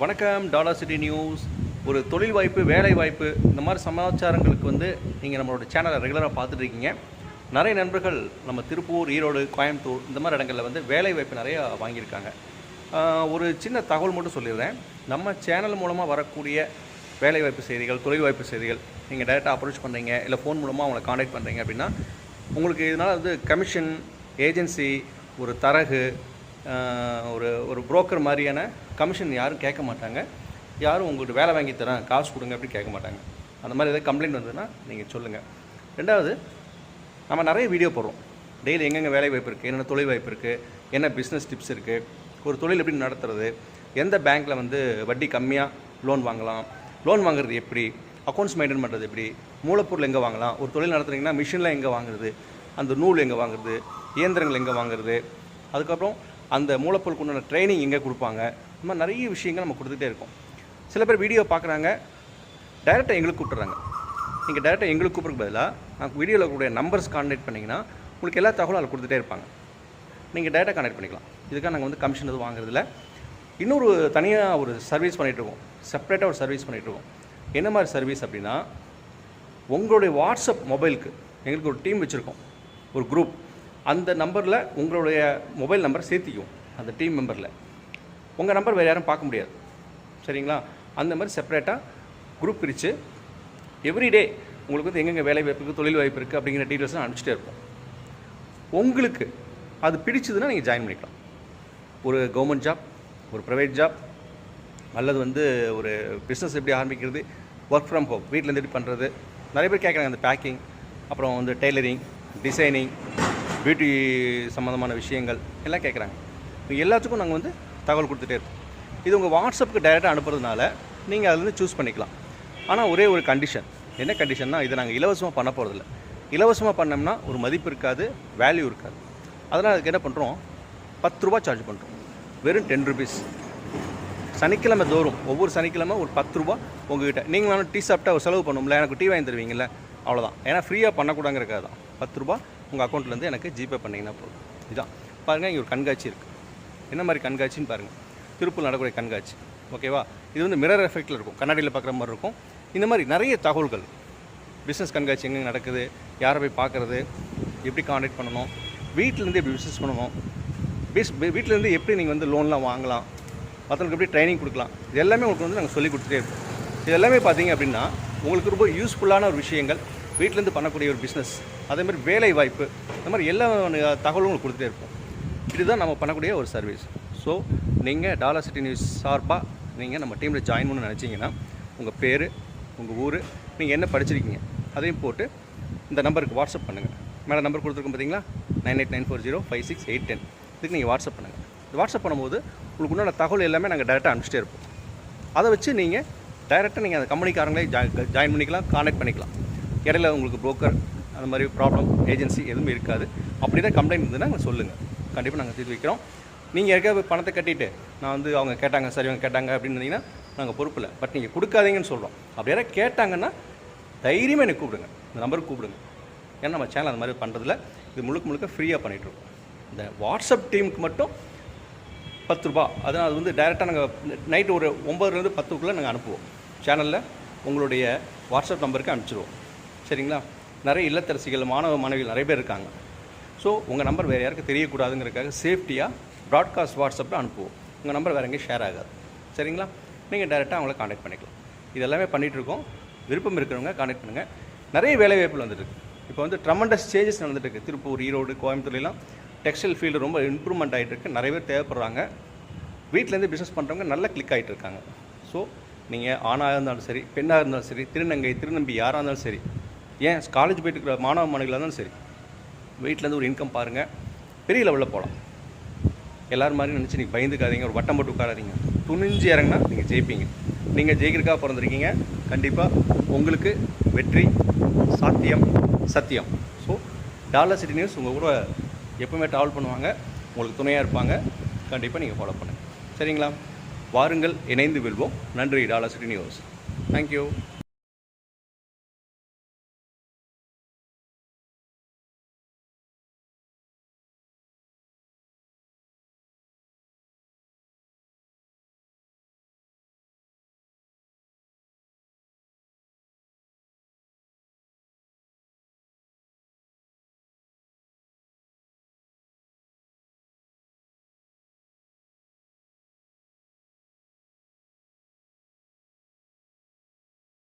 வணக்கம் dollar City news. ஒரு தொழில் வாய்ப்பு வேலை வாய்ப்பு இந்த மாதிரி சமாச்சாரங்களுக்கு வந்து நீங்கள் நம்மளோட சேனலை ரெகுலராக பார்த்துட்ருக்கீங்க நிறைய நண்பர்கள் நம்ம திருப்பூர் ஈரோடு கோயம்புத்தூர் இந்த மாதிரி இடங்களில் வந்து வேலை வாய்ப்பு நிறையா வாங்கியிருக்காங்க. ஒரு சின்ன தகவல் மட்டும் சொல்லிடுறேன். நம்ம சேனல் மூலமாக வரக்கூடிய வேலை வாய்ப்பு செய்திகள் தொழில் வாய்ப்பு செய்திகள் நீங்கள் டேரெக்டாக அப்ரோச் பண்ணுறீங்க இல்லை ஃபோன் மூலமாக அவங்களை காண்டாக்ட் பண்ணுறீங்க அப்படின்னா உங்களுக்கு இதனால் வந்து கமிஷன் ஏஜென்சி ஒரு தரகு ஒரு ஒரு புரோக்கர் மாதிரியான கமிஷன் யாரும் கேட்க மாட்டாங்க. யாரும் உங்களுக்கு வேலை வாங்கி தரேன் காசு கொடுங்க அப்படி கேட்க மாட்டாங்க. அந்த மாதிரி ஏதாவது கம்ப்ளைண்ட் வந்ததுன்னா நீங்கள் சொல்லுங்கள் ரெண்டாவது நம்ம நிறைய வீடியோ போடுறோம். டெய்லி எங்கெங்கே வேலை வாய்ப்பு இருக்குது என்னென்ன தொழில் வாய்ப்பு இருக்குது என்ன பிஸ்னஸ் டிப்ஸ் இருக்குது ஒரு தொழில் எப்படி நடத்துறது எந்த பேங்க்கில் வந்து வட்டி கம்மியாக லோன் வாங்கலாம் லோன் வாங்குறது எப்படி அக்கௌண்ட்ஸ் மெயின்டைன் பண்ணுறது எப்படி மூலப்பொருள் எங்கே வாங்கலாம் ஒரு தொழில் நடத்துறீங்கன்னா மிஷினில் எங்கே வாங்குறது அந்த நூல் எங்கே வாங்குறது இயந்திரங்கள் எங்கே வாங்குறது அதுக்கப்புறம் அந்த மூலப்பொருளுக்கு உண்டான ட்ரைனிங் எங்கே கொடுப்பாங்க இந்த மாதிரி நிறைய விஷயங்கள் நம்ம கொடுத்துட்டே இருக்கோம். சில பேர் வீடியோ பார்க்குறாங்க டைரெக்டாக எங்களுக்கு கூப்பிட்றாங்க நீங்கள் டேரெக்டாக எங்களுக்கு கூப்பிட்றதுக்கு பதிலாக நான் வீடியோவில் கூடிய நம்பர்ஸ் கான்டாக்ட் பண்ணிங்கன்னா உங்களுக்கு எல்லா தகவலும் அதில் கொடுத்துட்டே இருப்பாங்க. நீங்கள் டேரெக்டாக கான்டாக்ட் பண்ணிக்கலாம். இதுக்காக நாங்கள் வந்து கமிஷன் எதுவும் வாங்குறதில்ல. இன்னொரு தனியாக ஒரு சர்வீஸ் பண்ணிகிட்ருக்கோம் செப்பரேட்டாக ஒரு சர்வீஸ் பண்ணிகிட்ருக்கோம் என்ன மாதிரி சர்வீஸ் அப்படின்னா உங்களுடைய வாட்ஸ்அப் மொபைலுக்கு எங்களுக்கு ஒரு டீம் வச்சுருக்கோம். ஒரு குரூப் அந்த நம்பரில் உங்களுடைய மொபைல் நம்பர் சேர்த்திக்குவோம். அந்த டீம் மெம்பரில் உங்கள் நம்பர் வேறு யாரும் பார்க்க முடியாது. சரிங்களா? அந்த மாதிரி செப்பரேட்டாக குரூப் பிரித்து எவ்ரிடே உங்களுக்கு வந்து எங்கெங்கே வேலை வாய்ப்பு இருக்குது தொழில் வாய்ப்பு இருக்குது அப்படிங்கிற டீட்டெயில்ஸ்லாம் அனுப்பிச்சிட்டே இருப்போம். உங்களுக்கு அது பிடிச்சதுன்னா நீங்கள் ஜாயின் பண்ணிக்கலாம். ஒரு கவர்மெண்ட் ஜாப் ஒரு ப்ரைவேட் ஜாப் அல்லது வந்து ஒரு பிஸ்னஸ் எப்படி ஆரம்பிக்கிறது ஒர்க் ஃப்ரம் ஹோம் வீட்டில் எப்படி பண்ணுறது நிறைய பேர் கேட்குறாங்க அந்த பேக்கிங் அப்புறம் வந்து டெய்லரிங் டிசைனிங் பியூட்டி சம்மந்தமான விஷயங்கள் எல்லாம் கேட்குறாங்க. எல்லாத்துக்கும் நாங்கள் வந்து தகவல் கொடுத்துட்டே இருக்கும். இது உங்கள் வாட்ஸ்அப்புக்கு டைரெக்டாக அனுப்புறதுனால நீங்கள் அதுலேருந்து சூஸ் பண்ணிக்கலாம். ஆனால் ஒரே ஒரு கண்டிஷன் என்ன கண்டிஷன்னா இதை நாங்கள் இலவசமாக பண்ண போகிறதில்ல இலவசமாக பண்ணோம்னா ஒரு மதிப்பு இருக்காது வேல்யூ இருக்காது. அதனால் அதுக்கு என்ன பண்ணுறோம் பத்து ரூபா சார்ஜ் பண்ணுறோம் வெறும் டென் ருபீஸ் சனிக்கிழமை தோறும் ஒவ்வொரு சனிக்கிழமை ஒரு பத்து ரூபா உங்ககிட்ட. நீங்கள் வேணும் டீ சாப்பிட்டா ஒரு செலவு பண்ணும்ல எனக்கு டீ வாங்கி தருவீங்கல்ல அவ்வளோதான் ஏன்னா ஃப்ரீயாக பண்ணக்கூடாங்கிறக்காக தான் பத்து ரூபா உங்கள் அக்கௌண்ட்லேருந்து எனக்கு ஜிபே பண்ணிங்கன்னா போதும். இதான் பாருங்கள் இங்கே ஒரு கண்காட்சி இருக்குது என்ன மாதிரி கண்காட்சின்னு பாருங்கள் திருப்பூர் நடக்கூடிய கண்காட்சி. ஓகேவா? இது வந்து மிரர் எஃபெக்டில் இருக்கும். கண்ணாடியில் பார்க்குற மாதிரி இருக்கும். இந்த மாதிரி நிறைய தகவல்கள். பிஸ்னஸ் கண்காட்சி எங்கே நடக்குது? யாரை போய் பார்க்குறது எப்படி காண்டாக்ட் பண்ணணும்? வீட்டிலேருந்து எப்படி பிஸ்னஸ் பண்ணணும்? பிஸ் வீட்டிலேருந்து எப்படி நீங்கள் வந்து லோன்லாம் வாங்கலாம்? மற்றவங்களுக்கு எப்படி ட்ரைனிங் கொடுக்கலாம்? இது எல்லாமே உங்களுக்கு வந்து நாங்கள் சொல்லி கொடுத்துட்டே இருப்போம் இது எல்லாமே பார்த்தீங்க அப்படின்னா உங்களுக்கு ரொம்ப யூஸ்ஃபுல்லான ஒரு விஷயங்கள். வீட்டிலேருந்து பண்ணக்கூடிய ஒரு பிஸ்னஸ் அதேமாதிரி வேலை வாய்ப்பு இந்த மாதிரி எல்லா தகவலும் உங்களுக்கு கொடுத்துட்டே இருப்போம் இதுதான் நம்ம பண்ணக்கூடிய ஒரு சர்வீஸ் ஸோ நீங்கள் டாலர் சிட்டி நியூஸ் சார்பாக நீங்கள் நம்ம டீமில் ஜாயின் பண்ண நினச்சிங்கன்னா உங்கள் பேர் உங்கள் ஊர் நீங்கள் என்ன படிச்சிருக்கீங்க அதையும் போட்டு இந்த நம்பருக்கு வாட்ஸ்அப் பண்ணுங்கள் மேலே நம்பர் கொடுத்துருக்கோம் பார்த்தீங்களா nine eight nine four zero five six eight ten இதுக்கு நீங்கள் வாட்ஸ்அப் பண்ணுங்கள் வாட்ஸ்அப் பண்ணும்போது உங்களுக்கு உண்டான தகவல் எல்லாமே நாங்கள் டேரெக்டாக அனுப்பிச்சிட்டே இருப்போம். அதை வச்சு நீங்கள் டைரெக்டாக நீங்கள் அந்த கம்பெனிக்காரங்களே ஜாயின் ஜாயின் பண்ணிக்கலாம் கான்டாக்ட் பண்ணிக்கலாம். இடையில உங்களுக்கு புரோக்கர் அந்த மாதிரி ப்ராப்ளம் ஏஜென்சி எதுவுமே இருக்காது. அப்படி தான் கம்ப்ளைண்ட் இருந்ததுன்னா சொல்லுங்கள் கண்டிப்பாக நாங்கள் தீர்த்து வைக்கிறோம். நீங்கள் இருக்க பணத்தை கட்டிட்டு நான் வந்து அவங்க கேட்டாங்க சரி அவங்க கேட்டாங்க அப்படின்னு இருந்தீங்கன்னா நாங்கள் பொறுப்பில் பட் நீங்கள் கொடுக்காதீங்கன்னு சொல்கிறோம் அப்படி யாராவது கேட்டாங்கன்னா தைரியமாக எனக்கு கூப்பிடுங்க. இந்த நம்பருக்கு கூப்பிடுங்க. ஏன்னா நம்ம சேனல் அந்த மாதிரி பண்ணுறதில்ல இது முழுக்க முழுக்க ஃப்ரீயாக பண்ணிகிட்ருக்கோம் இந்த வாட்ஸ்அப் டீமுக்கு மட்டும் பத்து ரூபா. அதனால் அது வந்து டைரெக்டாக நாங்கள் நைட்டு ஒரு ஒம்பதுலேருந்து பத்துக்குள்ளே நாங்கள் அனுப்புவோம். சேனலில் உங்களுடைய வாட்ஸ்அப் நம்பருக்கு அனுப்பிச்சிடுவோம் சரிங்களா? நிறைய இல்லத்தரசிகள் மாணவ மாணவிகள் நிறைய பேர் இருக்காங்க. ஸோ உங்கள் நம்பர் வேறு யாருக்கும் தெரியக்கூடாதுங்கிறதுக்காக சேஃப்டியாக ப்ராட்காஸ்ட் வாட்ஸ்அப்பில் அனுப்புவோம். உங்கள் நம்பர் வேறு எங்கேயும் ஷேர் ஆகாது. சரிங்களா? நீங்கள் டேரெக்டாக அவங்கள காண்டாக்ட் பண்ணிக்கலாம். இது எல்லாமே பண்ணிகிட்ருக்கோம் விருப்பம் இருக்கிறவங்க காண்டாக்ட் பண்ணுங்கள் நிறைய வேலை வாய்ப்புகள் வந்துட்டு இப்போ வந்து ட்ரமண்டஸ் சேஞ்சஸ் நடந்துட்டுருக்கு. திருப்பூர் ஈரோடு கோயம்புத்தூர்லாம் டெக்ஸ்டைல் ஃபீல்டு ரொம்ப இம்ப்ரூவ்மெண்ட் ஆகிட்டு இருக்குது நிறைய பேர் தேவைப்படுறாங்க. வீட்டிலேருந்து பிஸ்னஸ் பண்ணுறவங்க நல்லா கிளிக் ஆகிட்டு இருக்காங்க ஸோ நீங்கள் ஆணாக இருந்தாலும் சரி பெண்ணாக இருந்தாலும் சரி திருநங்கை திருநம்பி யாராக இருந்தாலும் சரி ஏன் காலேஜ் போயிட்டு இருக்கிற மாணவ மாணவிகளாக இருந்தாலும் சரி வீட்டிலேருந்து ஒரு இன்கம் பாருங்கள் பெரிய லெவலில் போகலாம் எல்லோரும் மாதிரி நினச்சி நீங்கள் பயந்துக்காதீங்க. ஒரு வட்டம் போட்டு உட்காராதீங்க. துணிஞ்சு இறங்கினா நீங்கள் ஜெயிப்பீங்க. நீங்கள் ஜெயிக்கிறக்காக பிறந்திருக்கீங்க கண்டிப்பாக உங்களுக்கு வெற்றி சாத்தியம் சத்தியம். ஸோ டாலர் சிட்டி நியூஸ் உங்கள் கூட எப்பவுமே ட்ராவல் பண்ணுவாங்க. உங்களுக்கு துணையாக இருப்பாங்க. கண்டிப்பாக நீங்கள் ஃபாலோ பண்ணுங்கள் சரிங்களா? வாருங்கள் இணைந்து வெல்வோம். நன்றி டாலர் சிட்டி நியூஸ் தேங்க்யூ